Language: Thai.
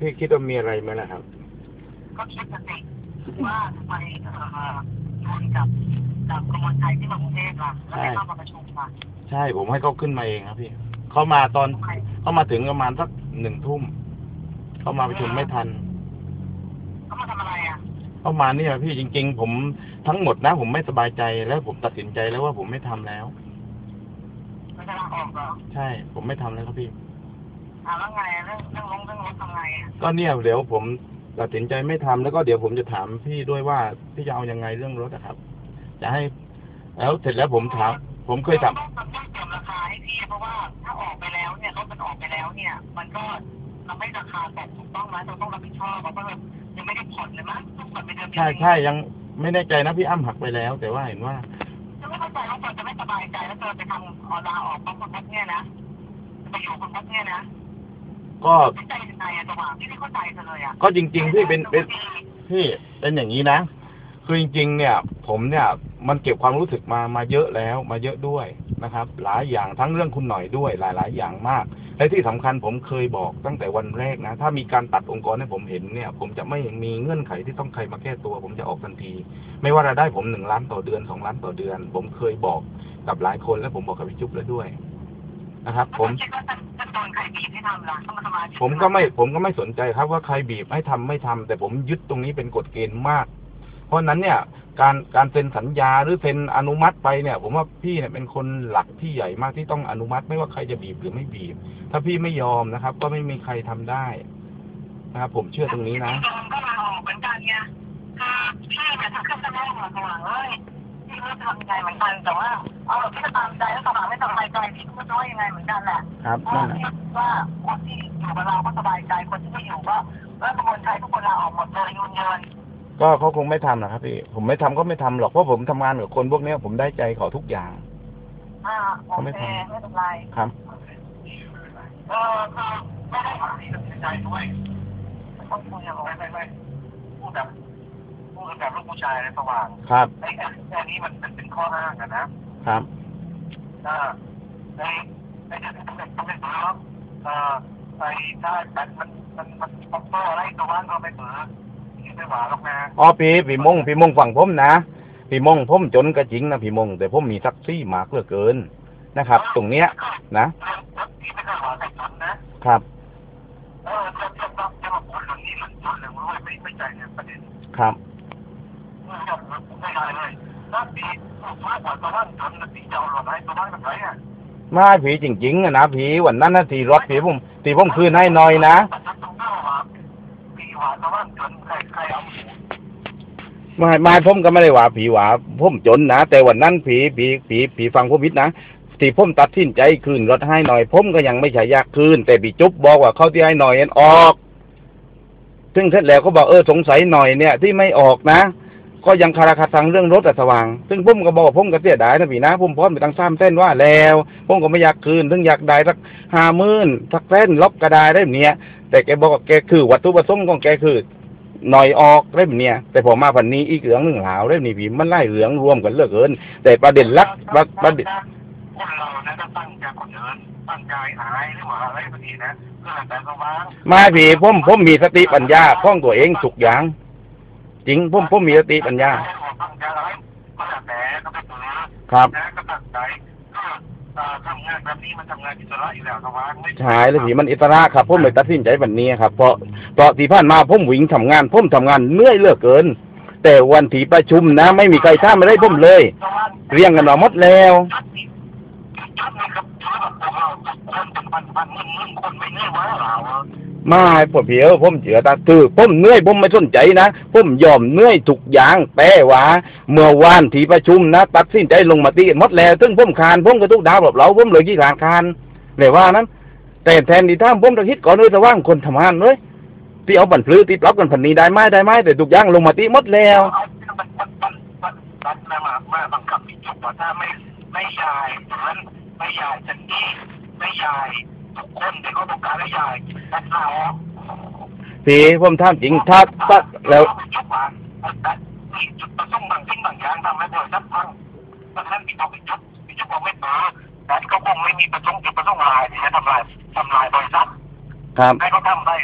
พี่คิดว่ามีอะไรไหมล่ะครับ ก็คิดนะสิว่าทำไมเอ่อคุณกับกับกมลชัยที่มากรุงเทพล่ะแล้วไม่เข้ามาประชุมล่ะใช่ผมให้เขาขึ้นมาเองครับพี่เขามาตอนทำไมเขามาถึงประมาณสักหนึ่งทุ่มเขามาประชุมไม่ทัน เขามาทำอะไรอะเขามาเนี่ยพี่จริง ๆ ผมทั้งหมดนะ ผมไม่สบายใจแล้วผมตัดสินใจแล้วว่าผมไม่ทำแล้วไม่จะลาออกเหรอใช่ ผมไม่ทำแล้วครับพี่ อ่าแล้วไงเรื่องเรื่องลงเรื่องรถทำไงอะก็เนี่ยเดี๋ยวผมตัดสินใจไม่ทำแล้วก็เดี๋ยวผมจะถามพี่ด้วยว่าพี่จะเอายังไงเรื่องรถนะครับ จะให้ แล้วเสร็จแล้วผมถาม ผมเคยถามต้องต้องเตรียมราคาให้พี่เพราะว่าถ้าออกไปแล้วเนี่ยรถมันออกไปแล้วเนี่ย มันก็ทำให้ราคาตกถูกต้องไหมเราต้องรับผิดชอบเพราะว่ายังไม่ได้ผ่อนเลยมั้งต้องผ่อนไปเดือนเดียวใช่ใช่ยังไม่แน่ใจนะพี่อ้ำหักไปแล้ว แต่ว่าเห็นว่า จะไม่เข้าใจว่าคนจะไม่สบายใจแล้วเธอไปทำออนไลน์ออกเพราะคนพวกเนี่ยนะจะไปอยู่คนพวกเนี่ยนะ ก็ไม่ใจยังไงอะจังหวะพี่ไม่เข้าใจเธอเลยอะก็จริง ๆ พี่เป็นเป็นพี่เป็นอย่างนี้นะ คือจริง ๆ เนี่ย ผมเนี่ย มันเก็บความรู้สึกมามาเยอะแล้ว มาเยอะด้วยนะครับ หลายอย่างทั้งเรื่องคุณหน่อยด้วย หลาย ๆ อย่างมาก และที่สำคัญผมเคยบอกตั้งแต่วันแรกนะ ถ้ามีการตัดองค์กรให้ผมเห็นเนี่ย ผมจะไม่มีเงื่อนไขที่ต้องใครมาแก้ตัว ผมจะออกทันที ไม่ว่ารายได้ผมหนึ่งล้านต่อเดือนสองล้านต่อเดือน ผมเคยบอกกับหลายคนและผมบอกกับพี่จุ๊บแล้วด้วยนะครับ ผม คิดว่าจะจะโดนใครบีบให้ทำล่ะต้องมาทำอาชีพผมก็ไม่ผมก็ไม่สนใจครับว่าใครบีบให้ทำไม่ทำแต่ผมยึดตรงนี้เป็นกฎเกณฑ์มาก เพราะฉะนั้นเนี่ยการการเซ็นสัญญาหรือเซ็นอนุมัติไปเนี่ย ผมว่าพี่เนี่ยเป็นคนหลักที่ใหญ่มากที่ต้องอนุมัติไม่ว่าใครจะบีบหรือไม่บีบ ถ้าพี่ไม่ยอมนะครับ ก็ไม่มีใครทำได้นะครับผมเชื่อตรงนี้นะโดนก็ลาออกเหมือนกันไงคือพี่เนี่ยถ้าขึ้นจะแม่หัวสว่างเลยพี่ ก็ทำใจเหมือนกันแต่ว่าเอาพี่ก็ตามใจแล้วสว่างไม่สบายใจพี่ก็จะว่ายังไงเหมือนกันแหละครับเพราะนั่นแหละคิดว่าคนที่อยู่กับเราก็สบายใจคนที่ไม่อยู่ก็ก็กระบวนการทุกคนลาออกหมดเลยยืนยันก็เขาคงไม่ทำหรอกครับพี่ผมไม่ทำก็ไม่ทำหรอกเพราะผมทำงานกับคนพวกเนี้ยผมได้ใจเขาทุกอย่างอ่าโอเคไม่เป็นไรครับเออคือไม่ได้หมายถึงใจด้วยต้องคุยกับไม่ไม่ไม่พูดแบบพูดแบบลูกผู้ชายในสว่างครับ ข้ออ้างอะนะครับเออไอ้ไอ้เนี่ยมันเป็นมันเป็นเบอร์เออไอ้ถ้าแบบมันมันมันสปอนเซอร์อะไรตัวบ้านก็ไม่เบอร์ที่ไม่หวาหรอกนะอ๋อพี่พี่มงพี่มงฝั่งผมนะพี่มงผมจนก็จริงนะพี่มง แต่ผมมีซักซี่มากเหลือเกินนะครับ ตรงเนี้ยนะที่ไม่เคยหวาใส่จนนะครับเออจะจะจะจะมาพูดเรื่องนี้มันจนหรือว่าไม่ไม่ใจเนี่ยประเด็นครับไม่ได้เลยถ้าปี มากกว่าตัวบ้านจนนะปีจะเอาหลอดให้ตัวบ้านกับใครอะไม่ผีจริงๆอะนะผีวันนั้นนะทีรถผีผมทีผมคืนให้หน่อยนะแต่ตรงหน้าว่าปีว่าตัวบ้านจนใครใครเอาไม่ไม่ผมก็ไม่ได้ว่าผีหวาผมจนนะแต่วันนั้นผีผีผีผีฟังผมพิดนะที่ผมตัดสินใจคืนรถให้หน่อยผมก็ยังไม่ใช่อยากคืนแต่พี่จุ๊บบอกว่าเขาที่ให้หน่อยนั้นออก ซึ่งเสร็จแล้วก็บอกเออสงสัยหน่อยเนี่ย ที่ไม่ออกนะ ก็ยังคาราคาซังเรื่องรถอะสว่าง ซึ่งผมก็บอกว่าผมก็เสียดายนะพี่นะผมพร้อมไปตั้งซ้ำเส้นว่าแล้วผมก็ไม่อยากคืนถึงอยากได้สักห้าหมื่นสักเส้นลบก็ได้ได้แบบเนี้ย แต่แกบอกว่าแกคือวัตถุประสงค์ของแกคือหน่อยออกได้แบบเนี้ยแต่พอมาพันนี้อีกเหลืองหนึ่งหลาวได้แบบนี้พี่มันไล่เหลืองรวมกันเหลือเกิน แต่ประเด็นหลักประประเด็นคนเรานะถ้าตั้งใจคนอื่นตั้งใจหายหรือว่าอะไรบางทีนะเพื่อแต่สว่างมาพี่ผมผมมีสติปัญญาของตัวเองทุกอย่าง จริงผมผมมีสติปัญญาตั้งใจอะไรมาแต่ก็ไม่ตื่นครับนะก็ตั้งใจก็ทำงานแบบนี้มันทำงานอิสระอยู่แล้วสว่างไม่ใช่เลยพี่มันอิสระครับผมเลยตัดสินใจแบบนี้ครับ เพราะเพราะที่ผ่านมาผมวิ่งทำงานผมทำงานเหนื่อยเหลือเกิน แต่วันที่ประชุมนะ ไม่มีใครท่ามอะไรผมเลย เรียงกันมาหมดแล้ว ชุดนี้ชุดนี้ครับชุดของเราคนมันพันหมื่นมื่นคนไม่เนื่อยว่าเราไม่ผมเพียวผมเจือตาคือผมเหนื่อยผมไม่สนใจนะผมยอมเหนื่อยทุกอย่างแต่ว่าเมื่อวานที่ประชุมนะตัดสินใจลงมาตีมดแล้วซึ่งผมคานผมก็ทุกดาวแบบเราผมเลยกี่ขานคานเลยว่านั้น แต่แทนที่ท่ามผมจะคิดก่อนเลยแต่ว่างคนทำงานเลยที่เอาบันพลือที่ปลับกันพันนี้ได้ไหมได้ไหมแต่ทุกอย่างลงมาตีมดแล้วรัฐมามาบังคับพิจุกว่าถ้าไม่ไม่ยายนั้นไม่ยายจันนี่ ไม่ยายทุกคนที่เขาต้องการให้ยายแต่เราพี่ผมถามจริงถ้าถ้าแล้วจุกว่าแต่มีจุดประสงค์บางสิ่งบางอย่างทำให้บริษัทพังเพราะฉะนั้นพี่จุกพี่จุกพี่จุกบอกไม่เปิดแต่ก็คงไม่มีประสงค์จุดประสงค์อะไรที่จะทำลายทำลายบริษัท ครับ ให้เขาทำได้